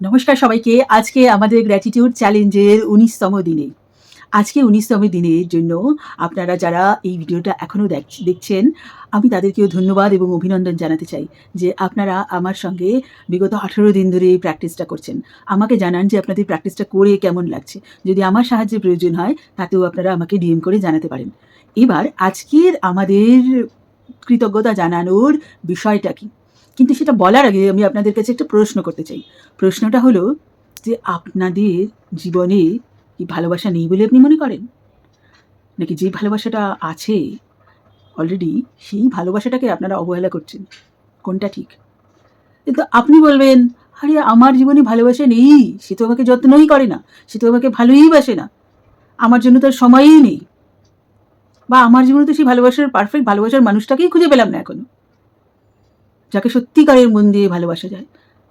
নমস্কার সবাইকে। আজকে আমাদের গ্র্যাটিটিউড চ্যালেঞ্জের উনিশতম দিনে। আজকে উনিশতম দিনের জন্য আপনারা যারা এই ভিডিওটা এখনও দেখছেন, আমি তাদেরকেও ধন্যবাদ এবং অভিনন্দন জানাতে চাই যে আপনারা আমার সঙ্গে বিগত আঠেরো দিন ধরে এই প্র্যাকটিসটা করছেন। আমাকে জানান যে আপনাদের প্র্যাকটিসটা করে কেমন লাগছে। যদি আমার সাহায্যের প্রয়োজন হয়, তাতেও আপনারা আমাকে ডিএম করে জানাতে পারেন। এবার আজকের আমাদের কৃতজ্ঞতা জানানোর বিষয়টা কি? কিন্তু সেটা বলার আগে আমি আপনাদের কাছে একটা প্রশ্ন করতে চাই। প্রশ্নটা হলো যে আপনাদের জীবনে কি ভালোবাসা নেই বলে আপনি মনে করেন? নাকি যে ভালোবাসাটা আছে অলরেডি সেই ভালোবাসাটাকে আপনারা অবহেলা করছেন? কোনটা ঠিক? কিন্তু আপনি বলবেন, আরে, আমার জীবনে ভালোবাসা নেই, সে তো আমাকে যত্নই করে না, সে তো আমাকে ভালোই বাসে না, আমার জন্য তার সময়ই নেই। বা, আমার জীবনে তো সেই ভালোবাসার পারফেক্ট ভালোবাসার মানুষটাকেই খুঁজে পেলাম না এখনও। যাকে সত্যিকারের মন দিয়ে ভালোবাসা যায়।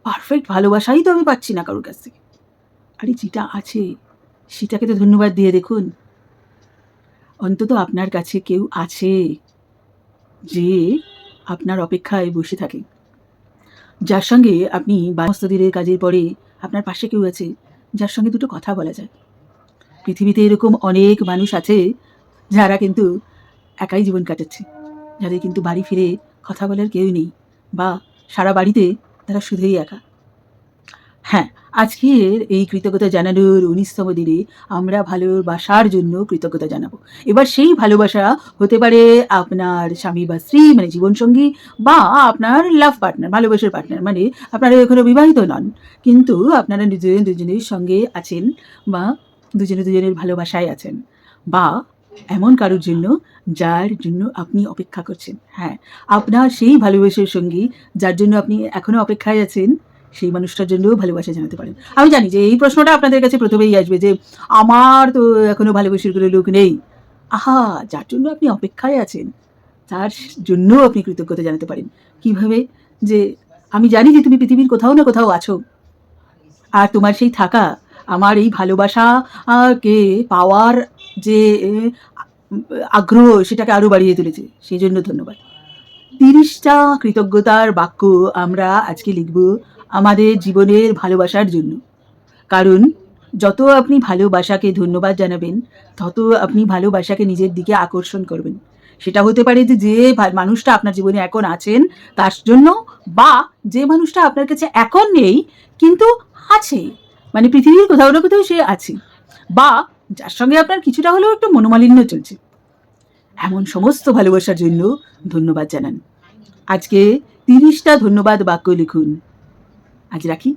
পারফেক্ট ভালোবাসাই তো আমি পাচ্ছি না কারোর কাছ থেকে। আরে যেটা আছে, সেটাকে তো ধন্যবাদ দিয়ে দেখুন। অন্তত আপনার কাছে কেউ আছে যে আপনার অপেক্ষায় বসে থাকে। যার সঙ্গে আপনি সমস্ত দিনের কাজের পরে আপনার পাশে কেউ আছে, যার সঙ্গে দুটো কথা বলা যায়। পৃথিবীতে এরকম অনেক মানুষ আছে যারা কিন্তু একাই জীবন কাটাচ্ছে, যাদের কিন্তু বাড়ি ফিরে কথা বলার কেউ নেই। বা সারা বাড়িতে তারা শুধুই একা। হ্যাঁ আজকের এই কৃতজ্ঞতা জানানোর উনিশতম দিনে আমরা ভালোবাসার জন্য কৃতজ্ঞতা জানাব। এবার সেই ভালোবাসা হতে পারে আপনার স্বামী বা স্ত্রী মানে জীবনসঙ্গী বা আপনার লাভ পার্টনার ভালোবাসার পার্টনার মানে আপনারা এখনও বিবাহিত নন, কিন্তু আপনারা দুজন দুজনের সঙ্গে আছেন বা দুজনে দুজনের ভালোবাসায় আছেন বা এমন কারোর জন্য যার জন্য আপনি অপেক্ষা করছেন? হ্যাঁ আপনার সেই ভালোবাসার সঙ্গী যার জন্য আপনি এখনও অপেক্ষায় আছেন, সেই মানুষটার জন্যও ভালোবাসা জানাতে পারেন। আমি জানি যে এই প্রশ্নটা আপনাদের কাছে প্রথমেই আসবে যে, আমার তো এখনও ভালোবাসার কোনো লোক নেই। আহা, যার জন্য আপনি অপেক্ষায় আছেন, তার জন্য আপনি কৃতজ্ঞতা জানাতে পারেন। কীভাবে? যে, আমি জানি যে তুমি পৃথিবীর কোথাও না কোথাও আছো, আর তোমার সেই থাকা, আমার এই ভালোবাসাকে পাওয়ার যে আগ্রহ সেটাকে আরও বাড়িয়ে তুলেছে। সেই জন্য ধন্যবাদ। তিরিশটা কৃতজ্ঞতার বাক্য আমরা আজকে লিখব আমাদের জীবনের ভালোবাসার জন্য। কারণ, যত আপনি ভালোবাসাকে ধন্যবাদ জানাবেন, তত আপনি ভালোবাসাকে নিজের দিকে আকর্ষণ করবেন। সেটা হতে পারে যে যে মানুষটা আপনার জীবনে এখন আছেন, তার জন্য বা যে মানুষটা আপনার কাছে এখন নেই, কিন্তু আছে। মানে পৃথিবীর কোথাও না কোথাও সে আছে। বা যার সঙ্গে আপনার কিছুটা হলেও একটু মনোমালিন্য চলছে। এমন সমস্ত ভালোবাসার জন্য ধন্যবাদ জানান। আজকে তিরিশটা ধন্যবাদ বাক্য লিখুন। আজ রাখি।